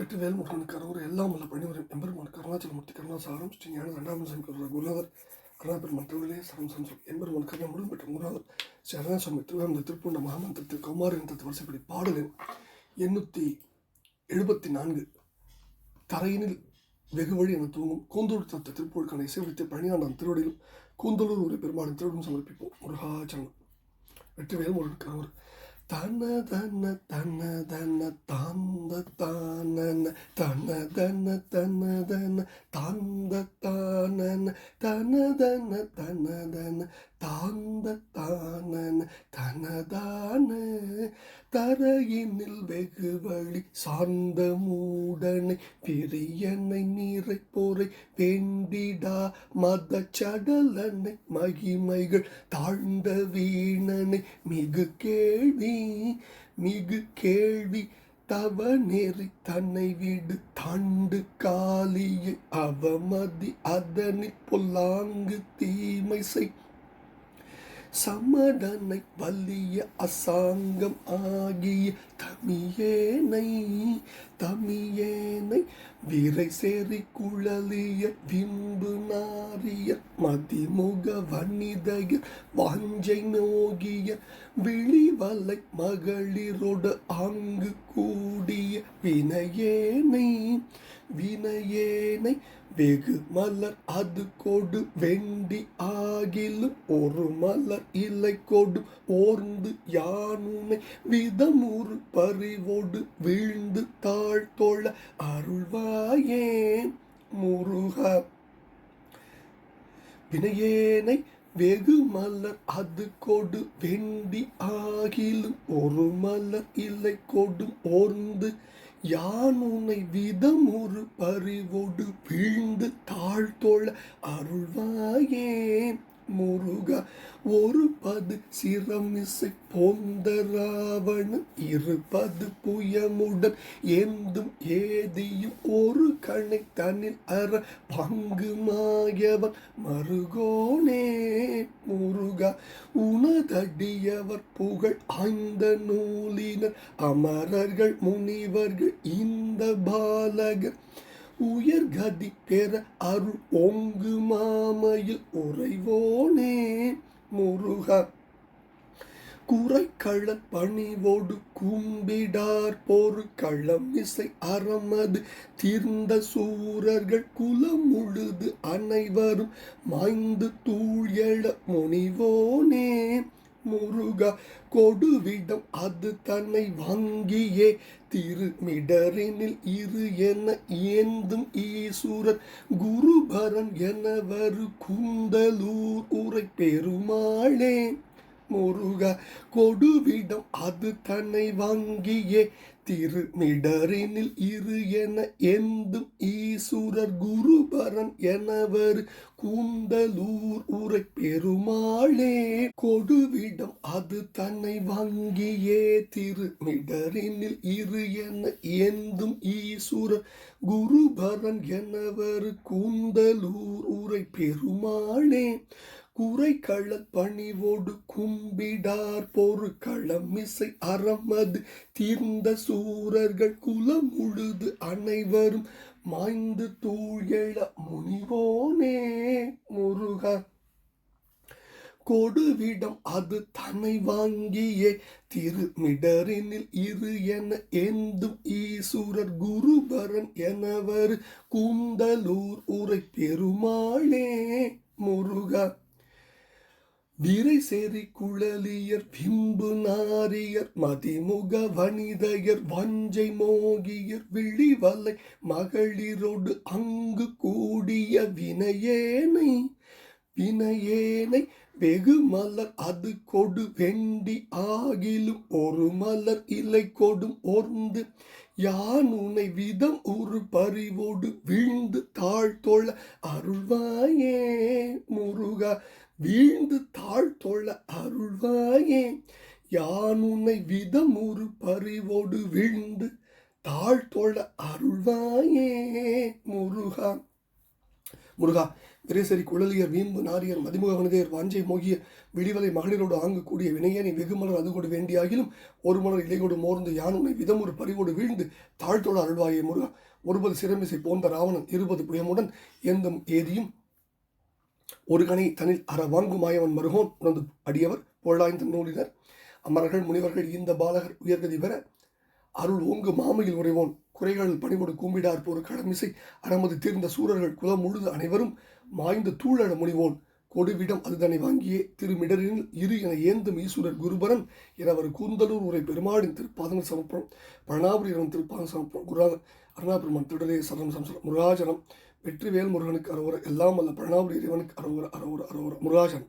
வெற்றிவேல் வேல்முருகன் கரூர் எல்லாம் உள்ள பணிவரும் எம்பெருமான் கருணாச்சலமூர்த்தி கருணாசாரம் ஸ்ரீ ஞான ரெண்டாம் சங்கர குருநாதர் கருணாபெருமான் மற்றவர்களே சரம் சம்சம் எம்பெருமான் கருணா முருகன் பெற்ற குருநாதர் ஸ்ரீ அருணாசாமி திருவாரூர் திருப்பூண்ட மகாமந்திரத்தில் கௌமாரி என்ற வரிசைப்படி பாடலின் எண்ணூற்றி எழுபத்தி நான்கு தரையினில் வெகு வழி என தூங்கும் கூந்தூர் தத்த திருப்பூருக்கான இசைவித்த பழனியாண்டான் திருவடியிலும் கூந்தலூர் ஒரு பெருமாளின் திருவிடும் சமர்ப்பிப்போம். முருகாச்சரணம். வெற்றி முருகன் கரூர் தன தன தன தன தாந்த தானன தன தன தன தன தாந்த தானன தன தன தன தன தாந்த தானன தனதான தரையினில் வெகு வழி சார்ந்த மூடனை பிரியனை நீரை போரை வேண்டிடா மத சடலனை மகிமைகள் தாழ்ந்த வீணனை மிகு கேள்வி மிகு கேள்வி. தவ நெறி தன்னை விடு தாண்டு காலியை அவமதி அதனில் பொல்லாங்கு தீமை செய். சமதனை வலிய அசாங்கம் ஆகிய தமியேனை தமியேனை விரை சேரி குழலிய விம்பு நாரிய மதிமுக வனிதைய வாஞ்சை நோகிய விழிவலை மகளிரோடு ஆங்கு கூடிய வினையேனை வினையேனை வெகு மலர் அது கொடு. வெண்டி ஆகிலும் ஒரு மலர் இலை கொடு. ஓர்ந்து யானுமை விதமுறு பறிவோடு. வீழ்ந்து தாழ்த்தொழ அருள்வாயே முருகா. வினையேனை வெகு மலர் அது கொடு. வெண்டி ஆகிலும் ஒரு மலர் இல்லை கொடும் ஓர்ந்து யான் உன்னை விதம் ஒரு பறிவோடு வீழ்ந்து தாழ்த்தொழ அருள்வாயே? முருகா ஒரு பது சிரமிசை போந்த ராவணன் இருபது புயமுடன் ஏந்தும் ஏதியும் ஒரு கணை தனில் அற பங்கு மாயவன். மருகோனே முருகா உனதடியவர் புகழ் ஆய்ந்த நூலினர் அமரர்கள் முனிவர்கள் இந்த பாலகர். உயர்கதி பெற அருள் ஒங்கு மாமையில் உறைவோனே முருகா. குறைக்கள்ளன் பணிவோடு கும்பிடார் போரு களம் இசை அறமது தீர்ந்த சூரர்கள் குலம் முழுது அனைவரும் மாய்ந்து தூள் எழ முனிவோனே. முருகா கொடுவிடம் அது தன்னை வாங்கியே. திருமிடரினில் இரு என ஏந்தும் ஈசுரன் குருபரன் எனவரு குந்தலூர் உரை பெருமாளே. முருகா கொடுவிடம் அது தன்னை வாங்கியே. திருமிடரினில் இரு என எந்தும் ஈசுரர் குருபரன் எனவர். கூந்தலூர் உரை பெருமாளே கொடுவிடம் அது தன்னை வாங்கியே. திருமிடரினில் இரு என எந்தும் ஈசுரர் குருபரன் எனவர். கூந்தலூர் உரை பெருமாளே குறை கள்ளல் பணிவோடு கும்பிடார் பொறு களமிசை அறமது. தீர்ந்த சூரர்கள் குலம் முழுது அனைவரும் மாய்ந்து தூள் முனிவோனே முருகா. கொடுவிடம் அது தன்னை வாங்கியே திருமிடரினில் இரு என எந்தும் ஈசுரர் குருபரன் எனவர். கூந்தலூர் உரை பெருமாளே முருகா. விரை சேரி குழலியர் பிம்பு நாரியர் மதிமுக வனிதையர் வஞ்சை மோகியர் விழிவலை மகளிரோடு அங்கு கூடிய வினையேனை வினையேனை வெகு மலர் அது கொடு வெண்டி ஆகிலும் ஒரு மலர் இலை கொடும் ஒர்ந்து யான் உன்னை விதம் ஒரு பறிவோடு வீழ்ந்து தாழ்த்தொழ அருள்வாயே முருகா. வீழ்ந்து தாழ்த்தொழ அருள்வாயே. யான் உன்னை விதம் ஒரு பறிவோடு வீழ்ந்து தாழ்த்தொழ அருள்வாயே. முருகா. முருகா விரைசரி குழலியர் வீம்பு நாரியர் மதிமுக வனிதையர் வாஞ்சை மோகிய விடிவலை மகளிரோடு ஆங்கக்கூடிய வினையனை வெகுமலர் அது கொடு வேண்டியாகிலும் ஒரு மலர் இலைகொடு மோர்ந்து யானுனை விதமொரு பறிவோடு வீழ்ந்து தாழ்த்தோடு அருள்வாயே முருகா. ஒருபது சிறமிசை போந்த ராவணன் இருபது புயமுடன் எந்தும் ஏதியும் ஒரு கணை தனில் அற வாங்குமாயவன் மருகோன் உணர்ந்து அடியவர் பொருளாய்ந்த நூலினர். அமரர்கள் முனிவர்கள் இந்த பாலகர் உயர்கதி பெற அருள் ஓங்கு மாமையில் உறைவோன். குறைகள் பணிபொடு கூம்பிடார் போர் கடமிசை அறமது தீர்ந்த சூரர்கள் குலம் முழுது அனைவரும் மாய்ந்து தூழல முனிவோன். கொடுவிடம் அதுதனை வாங்கியே திருமிடரில் இரு என ஏந்தும் ஈஸ்வரர் குருபரன் எனவர் கூந்தலூர் உரை பெருமாளின் திருப்பாதங்கள் சமர்ப்பணம். பழனாபுரி திருப்பாதம் சமர்ப்பணம். குருநாத அருணாபெருமான் திருடலே சரணம் சம்சரம். முருகாஜனம் வெற்றிவேல் முருகனுக்கு அரோவர எல்லாம் அல்ல பிரணாபுரி இறைவனுக்கு அரோர அரோவர அரோர முருகாசன்